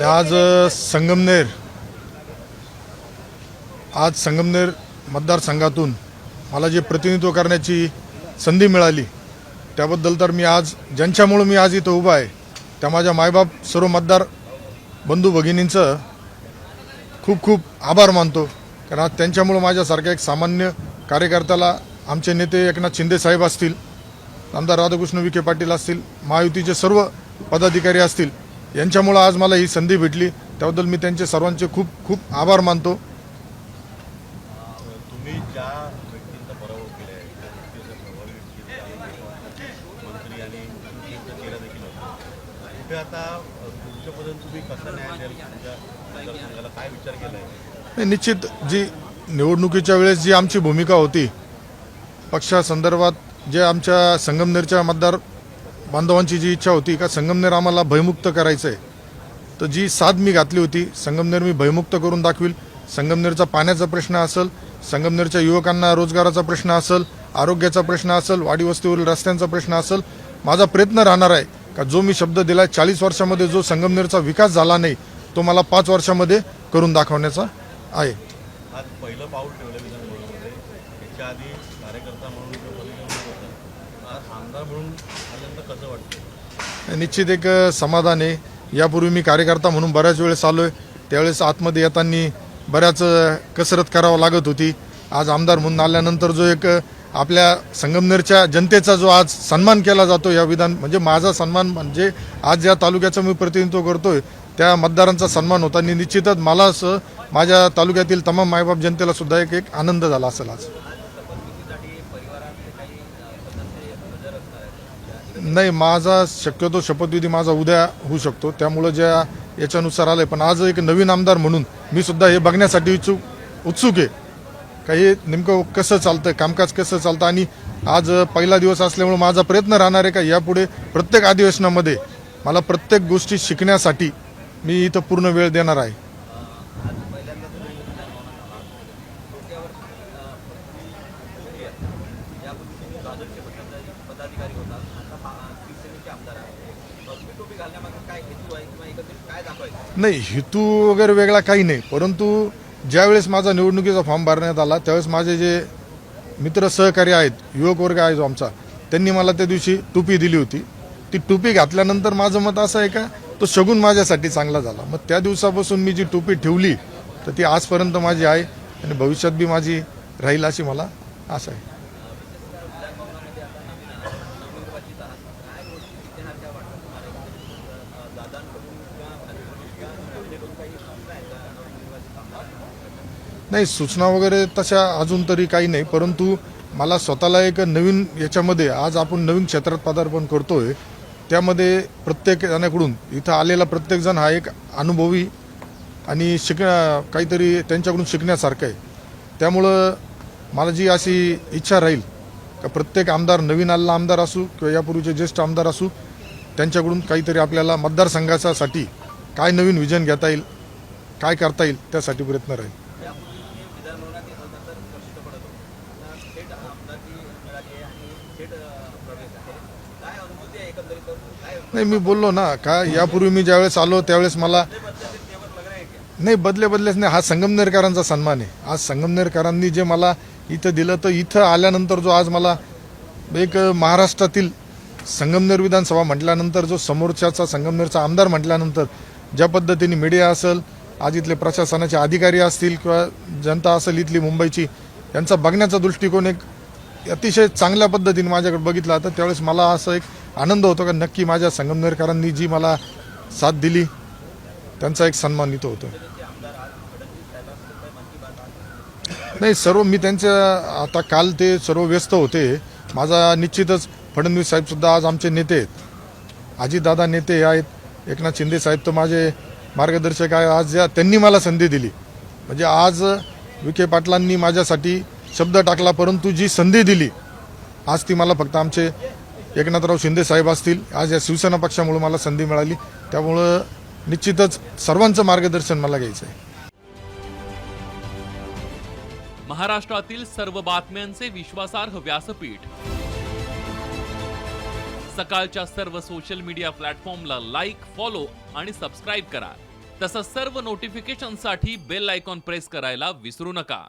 आज संगमनेर आज संगमनेर मतदारसंघातून मला जे प्रतिनिधित्व करण्याची संधी मिळाली त्याबद्दल तर मी आज ज्यांच्यामुळं मी आज इथं उभा आहे त्या माझ्या मायबाप सर्व मतदार बंधू भगिनींचं खूप खूप आभार मानतो. कारण आज त्यांच्यामुळं माझ्यासारख्या एक सामान्य कार्यकर्त्याला आमचे नेते एकनाथ शिंदे साहेब असतील आमदार राधाकृष्ण विखे पाटील असतील महायुतीचे सर्व पदाधिकारी असतील यांच्यामुळं आज मला ही संधी भेटली. त्याबद्दल मी त्यांचे सर्वांचे खूप खूप आभार मानतो. नाही, निश्चित जी निवडणुकीच्या वेळेस जी आमची भूमिका होती पक्षासंदर्भात जे आमच्या संगमनेरच्या मतदार बांधवांची जी इच्छा होती का संगमनेर आम्हाला भयमुक्त करायचं आहे तर जी साध मी घातली होती संगमनेर मी भयमुक्त करून दाखवील. संगमनेरचा पाण्याचा प्रश्न असेल संगमनेरच्या युवकांना रोजगाराचा प्रश्न असेल आरोग्याचा प्रश्न असेल वाडी वस्तीवरील रस्त्यांचा प्रश्न असेल माझा प्रयत्न राहणार आहे का जो मी शब्द दिला चाळीस वर्षामध्ये जो संगमनेरचा विकास झाला नाही तो मला पाच वर्षामध्ये करून दाखवण्याचा आहे. आज पहिलं पाऊल ठेवलं विधानभवनामध्ये. आधी कार्यकर्ता म्हणून होता आज आमदार म्हणून आल्यानंतर कसं वाटतं निश्चित एक समाधान आहे. यापूर्वी मी कार्यकर्ता म्हणून बऱ्याच वेळेस आलोय. त्यावेळेस आतमध्ये येताना बऱ्याच कसरत करावं लागत होती. आज आमदार म्हणून आल्यानंतर जो एक आपल्या संगमनेरच्या जनतेचा जो आज सन्मान केला जातो या विधान म्हणजे माझा सन्मान म्हणजे आज ज्या तालुक्याचं मी प्रतिनिधित्व करतोय त्या मतदारांचा सन्मान होता. आणि निश्चितच मला असं माझ्या तालुक्यातील तमाम मायबाप जनतेला सुद्धा एक एक आनंद झाला असेल आज. नाही माझा शक्यतो शपथविधी माझा उद्या होऊ शकतो. त्यामुळं ज्या याच्यानुसार आलंय पण आज एक नवीन आमदार म्हणून मी सुद्धा हे बघण्यासाठी इच्छुक उत्सुक आहे. का हे नेमकं कसं चालतं कामकाज कसं चालतं आणि आज पहिला दिवस असल्यामुळे माझा प्रयत्न राहणार आहे का? यापुढे प्रत्येक अधिवेशनामध्ये मला प्रत्येक गोष्टी शिकण्यासाठी मी इथं पूर्ण वेळ देणार आहे. नाही हेतू वगैरे वेगळा काही नाही. परंतु ज्यावेळेस माझा निवडणुकीचा फॉर्म भरण्यात आला त्यावेळेस माझे जे मित्र सहकारी आहेत युवक वर्ग आहे जो आमचा त्यांनी मला त्या दिवशी टोपी दिली होती. ती टोपी घातल्यानंतर माझं मत असं आहे का तो शगून माझ्यासाठी चांगला झाला. मग त्या दिवसापासून मी जी टोपी ठेवली तर ती आजपर्यंत माझी आहे आणि भविष्यात बी माझी राहील अशी मला आशा आहे. नाही सूचना वगैरे तशा अजून तरी काही नाही परंतु मला स्वतःला एक नवीन याच्यामध्ये आज आपण नवीन क्षेत्रात पदार्पण करतोय त्यामध्ये प्रत्येक जणाकडून इथं आलेला प्रत्येकजण हा एक अनुभवी आणि शिक काहीतरी त्यांच्याकडून शिकण्यासारखं आहे. त्यामुळं मला जी अशी इच्छा राहील का प्रत्येक आमदार नवीन आलेला आमदार असू किंवा यापूर्वीचे ज्येष्ठ आमदार असू त्यांच्याकडून काहीतरी आपल्याला मतदारसंघासाठी काय नवीन विजन घेता येईल काय करता येईल त्यासाठी प्रयत्न राहील. नाही मी बोललो ना का यापूर्वी मी ज्यावेळेस आलो त्यावेळेस मला नाही बदले बदलेच नाही हा संगमनेरकरांचा सन्मान आहे. आज संगमनेरकरांनी जे मला इथं दिलं तर इथं आल्यानंतर जो आज मला एक महाराष्ट्रातील संगमनेर विधानसभा म्हटल्यानंतर जो समोरच्याचा संगमनेरचा आमदार म्हटल्यानंतर ज्या पद्धतीने मीडिया असेल आज इथले प्रशासनाचे अधिकारी असतील किंवा जनता असेल इथली मुंबईची यांचा बघण्याचा दृष्टिकोन एक अतिशय चांगल्या पद्धतीने माझ्याकडे बघितला तर त्यावेळेस मला असं एक आनंद होतो का नक्की माझ्या संगमनेरकरांनी जी मला साथ दिली त्यांचा एक सन्मान इथं होतो. नाही सर्व मी त्यांच्या आता काल ते सर्व व्यस्त होते. माझा निश्चितच फडणवीस साहेबसुद्धा आज आमचे नेते आहेत. आजीदादा नेते आहेत. एकनाथ शिंदे साहेब तर माझे मार्गदर्शक आहे. आज या त्यांनी मला संधी दिली म्हणजे आज विखे पाटलांनी माझ्यासाठी शब्द टाकला परंतु जी संधी दिली आज ती मला फक्त आमचे एकनाथराव शिंदे साहेब असतील. आज या शिवसेना पक्षामुळे मला संधी मिळाली. त्यामुळं निश्चितच सर्वांचं मार्गदर्शन मला घ्यायचं आहे महाराष्ट्रातील सर्व बातम्यांचे विश्वासार्ह व्यासपीठ. सकाळच्या सर्व सोशल मीडिया प्लॅटफॉर्मला लाईक फॉलो आणि सबस्क्राईब करा. तसंच सर्व नोटिफिकेशनसाठी बेल आयकॉन प्रेस करायला विसरू नका.